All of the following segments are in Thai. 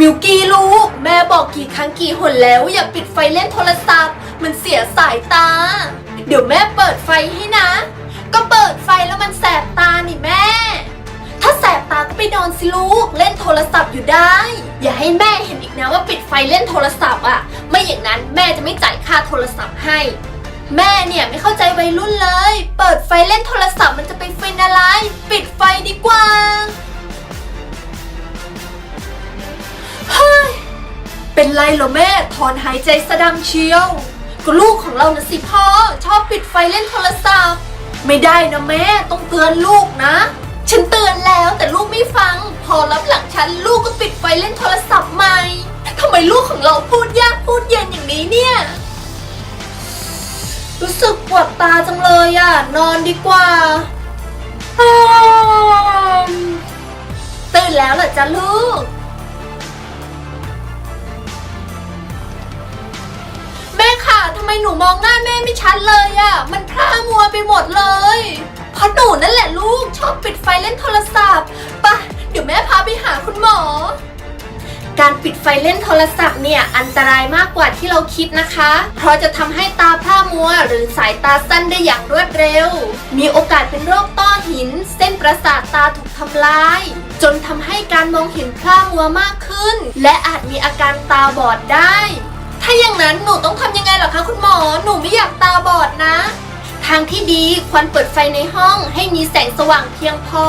มิวกี้ลูกแม่บอกกี่ครั้งกี่หนแล้ว อย่าปิดไฟเล่นโทรศัพท์ มันเสียสายตา เดี๋ยวแม่เปิดไฟให้นะ ก็เปิดไฟแล้วมันแสบตานี่แม่ ถ้าแสบตาก็ไปนอนสิลูกเล่นโทรศัพท์อยู่ได้ อย่าให้แม่เห็นอีกนะว่าปิดไฟเล่นโทรศัพท์อะ ไม่อย่างนั้นแม่จะไม่จ่ายค่าโทรศัพท์ให้ แม่เนี่ยไม่เข้าใจวัยรุ่นเลย เปิดไฟเล่นโทรศัพท์มันจะไปฟินอะไร ปิดไฟดีกว่า เป็นไรเหรอแม่ ถอนหายใจสะดังเชียว ก็ลูกของเรานะสิพ่อ ชอบปิดไฟเล่นโทรศัพท์ ไม่ได้นะแม่ ต้องเตือนลูกนะ ฉันเตือนแล้วแต่ลูกไม่ฟัง พอรับหลังฉันลูกก็ปิดไฟเล่นโทรศัพท์ใหม่ทำไมลูกของเราพูดยากพูดเย็นอย่างนี้เนี่ย รู้สึกปวดตาจังเลยอะ นอนดีกว่า ตื่นแล้วเหรอจ๊ะลูกำไมหนูมองหน้าแม่ไม่ชัดเลยอะ่ะมันพร่ามัวไปหมดเลยเพราะหนูนั่นแหละลูกชอบปิดไฟเล่นโทรศัพท์ปะเดี๋ยวแม่พาไปหาคุณหมอ การปิดไฟเล่นโทรศัพท์เนี่ยอันตรายมากกว่าที่เราคิดนะคะ เพราะจะทำให้ตาพร่ามัวหรือสายตาสั้นได้อย่างรวดเร็ว มีโอกาสเป็นโรคต้อหิน เส้นประสาทตาถูกทำลาย จนทำให้การมองเห็นพร่ามัวมากขึ้น และอาจมีอาการตาบอดได้ ถ้าอย่างนั้นหนูต้องทำยังไงหรอคะคุณหมอ หนูไม่อยากตาบอดนะ ทางที่ดีควรเปิดไฟในห้องให้มีแสงสว่างเพียงพอ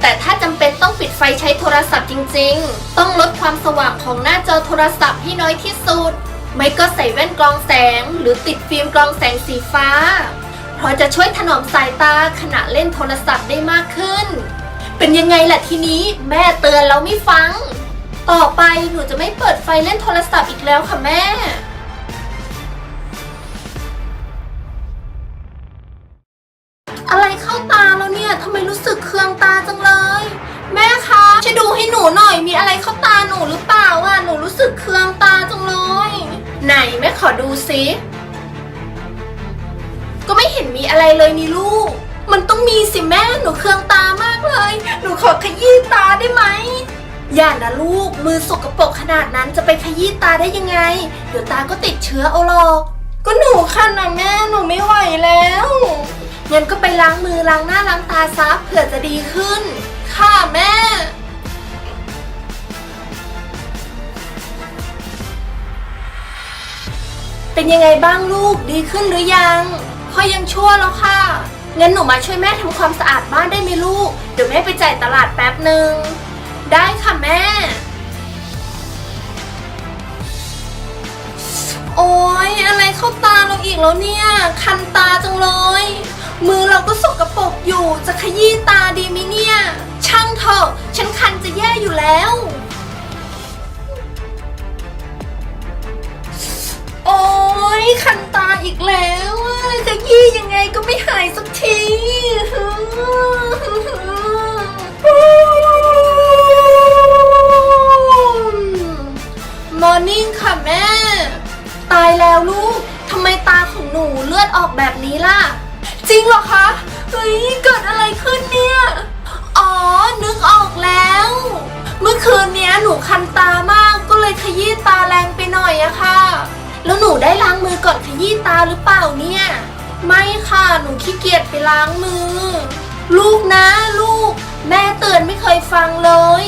แต่ถ้าจำเป็นต้องปิดไฟใช้โทรศัพท์จริง ๆ ต้องลดความสว่างของหน้าจอโทรศัพท์ให้น้อยที่สุด ไม่ก็ใส่แว่นกรองแสง หรือติดฟิล์มกรองแสงสีฟ้า เพราะจะช่วยถนอมสายตาขณะเล่นโทรศัพท์ได้มากขึ้น เป็นยังไงล่ะทีนี้แม่เตือนแล้วไม่ฟัง ต่อไปหนูจะไม่เปิดไฟเล่นโทรศัพท์อีกแล้วค่ะแม่ อะไรเข้าตาแล้วเนี่ยทำไมรู้สึกเคืองตาจังเลย แม่คะช่วยดูให้หนูหน่อยมีอะไรเข้าตาหนูหรือเปล่าอะหนูรู้สึกเคืองตาจังเลย ไหนแม่ขอดูสิก็ไม่เห็นมีอะไรเลยนี่ลูก มันต้องมีสิแม่หนูเคืองตามากเลย หนูขอขยี้ อย่านะลูกมือสกปรกขนาดนั้นจะไปขยี้ตาได้ยังไง เดี๋ยวตาก็ติดเชื้อเอาหรอกก็หนูคันนะแม่หนูไม่ไหวแล้วงั้นก็ไปล้างมือล้างหน้าล้างตาซะเผื่อจะดีขึ้น ค่ะแม่ เป็นยังไงบ้างลูกดีขึ้นหรือยังพ่อยังชั่วแล้วค่ะงั้นหนูมาช่วยแม่ทำความสะอาดบ้านได้ไหมลูก เดี๋ยวแม่ไปจ่ายตลาดแป๊บหนึ่ง ได้ค่ะแม่ โอ้ยอะไรเข้าตาเราอีกแล้วเนี่ย คันตาจังเลย มือเราก็สกรปรกอยู่ จะขยี้ตาดีไหมเนี่ย ช่างเถอะ ฉันคันจะแย่อยู่แล้ว โอ้ยคันตาอีกแล้วอะจะยี่ยังไงก็ไม่หายสักที หูเลือดออกแบบนี้ล่ะ จริงเหรอคะ เฮ้ย เกิดอะไรขึ้นเนี่ย อ๋อ นึกออกแล้ว เมื่อคืนเนี้ยหนูคันตามากก็เลยขยี้ตาแรงไปหน่อยอะค่ะ แล้วหนูได้ล้างมือก่อนขยี้ตาหรือเปล่าเนี่ย ไม่ค่ะ หนูขี้เกียจไปล้างมือ ลูกนะลูก แม่เตือนไม่เคยฟังเลย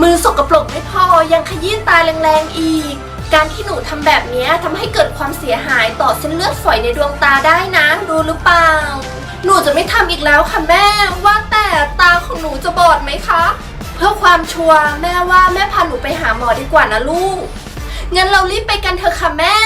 มือสกปรกไม่พอยังขยี้ตาแรงๆอีก การที่หนูทำแบบนี้ทำให้เกิดความเสียหายต่อเส้นเลือดฝอยในดวงตาได้นะรู้หรือเปล่า หนูจะไม่ทำอีกแล้วค่ะแม่ ว่าแต่ตาของหนูจะบอดไหมคะ เพื่อความชัวร์แม่ว่าแม่พาหนูไปหาหมอดีกว่านะลูกงั้นเรารีบไปกันเถอะค่ะแม่